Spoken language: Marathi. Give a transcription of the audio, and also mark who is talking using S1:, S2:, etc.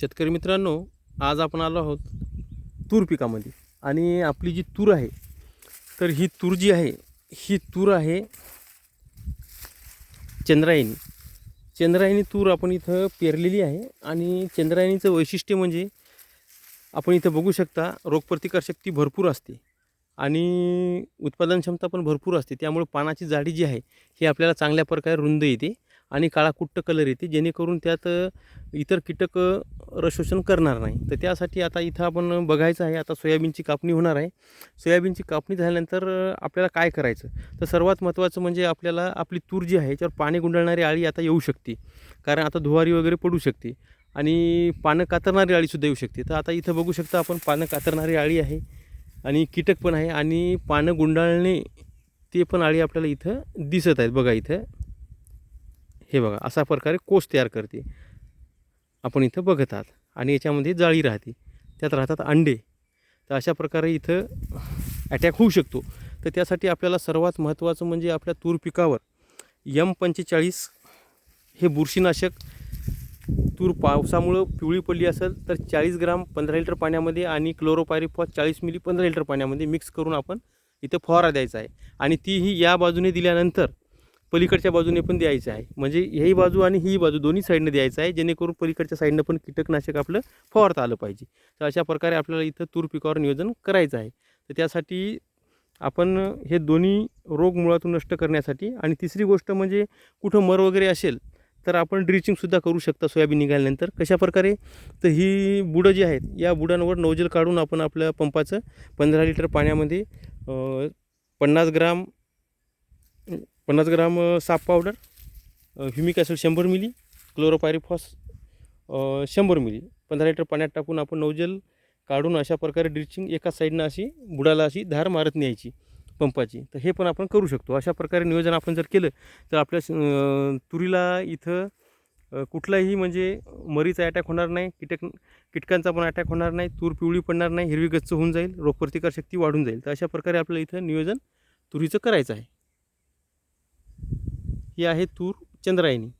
S1: शेतकरी मित्रांनो आज आपण आलो आहोत तूर पिकामध्ये. आणि आपली जी तूर आहे तर ही तूर जी आहे ही तूर आहे चंद्रायणी. चंद्रायणी तूर आपण इथं पेरलेली आहे आणि चंद्रायणीचं वैशिष्ट्य म्हणजे आपण इथं बघू शकता रोगप्रतिकारशक्ती भरपूर असते आणि उत्पादन क्षमता पण भरपूर असते. त्यामुळे पानाची जाडी जी आहे ही आपल्याला चांगल्या प्रकारे रुंद येते. आणि काळा कुट्ट कलर येते जेणेकरून त्यात इतर कीटक रशोषण करणार नाही. तर त्यासाठी आता इथं आपण बघायचं आहे आता सोयाबीनची कापणी होणार आहे. सोयाबीनची कापणी झाल्यानंतर आपल्याला काय करायचं? तर सर्वात महत्त्वाचं म्हणजे आपल्याला आपली तूर जी आहे याच्यावर पाणी गुंडाळणारी आळी आता येऊ शकते. कारण आता धुवारी वगैरे पडू शकते. आणि पानं कातरणारी आळीसुद्धा येऊ शकते. तर आता इथं बघू शकता आपण पानं कातरणारी आळी आहे आणि कीटक पण आहे आणि पानं गुंडाळणे ते पण आळी आपल्याला इथं दिसत आहेत. बघा इथं. हे बघा अशा प्रकारे कोस तयार करते. आपण इथं बघत आहात आणि याच्यामध्ये जाळी राहते. त्यात राहतात अंडे. तर अशा प्रकारे इथं अटॅक होऊ शकतो. तर त्यासाठी आपल्याला सर्वात महत्त्वाचं म्हणजे आपल्या तूर पिकावर यम पंचेचाळीस हे बुरशीनाशक तूर पावसामुळं पिवळी पडली असेल तर चाळीस ग्राम पंधरा लिटर पाण्यामध्ये आणि क्लोरोपायरिफॉस चाळीस मिली पंधरा लिटर पाण्यामध्ये मिक्स करून आपण इथं फवारा द्यायचा आहे. आणि तीही या बाजूने दिल्यानंतर पलीकडच्या बाजूने पण द्यायचं आहे. म्हणजे ही बाजू आणि ही बाजू दोन्ही साईडनं द्यायचं आहे जेणेकरून पलीकडच्या साईडनं पण कीटकनाशक आपलं फवारता आलं पाहिजे. तर अशा प्रकारे आपल्याला इथं तूर पिकावर नियोजन करायचं आहे. तर त्यासाठी आपण हे दोन्ही रोग मुळातून नष्ट करण्यासाठी आणि तिसरी गोष्ट म्हणजे कुठं मर वगैरे असेल तर आपण ड्रिचिंगसुद्धा करू शकता सोयाबीन निघाल्यानंतर. कशा प्रकारे? तर ही बुडं जी आहेत या बुडांवर नोजल काढून आपण आपल्या पंपाचं पंधरा लिटर पाण्यामध्ये पन्नास ग्राम पन्नास ग्राम साप पावडर ह्युमिक ॲसिड शंभर मिली क्लोरोपायरिफॉस शंभर मिली पंधरा लिटर पाण्यात टाकून आपण नवजल काढून अशा प्रकारे ड्रिचिंग एका साईडनं अशी बुडाला अशी धार मारत न्यायची पंपाची. तर हे पण आपण करू शकतो. अशा प्रकारे नियोजन आपण जर केलं तर आपल्या तुरीला इथं कुठलाही म्हणजे मरीचा अटॅक होणार नाही कीटक कीटकांचा पण अटॅक होणार नाही तूर पिवळी पडणार नाही हिरवी गच्च होऊन जाईल रोगप्रतिकार शक्ती वाढून जाईल. तर अशा प्रकारे आपल्याला इथं नियोजन तुरीचं करायचं आहे. ही आहे तूर चंद्रायणी.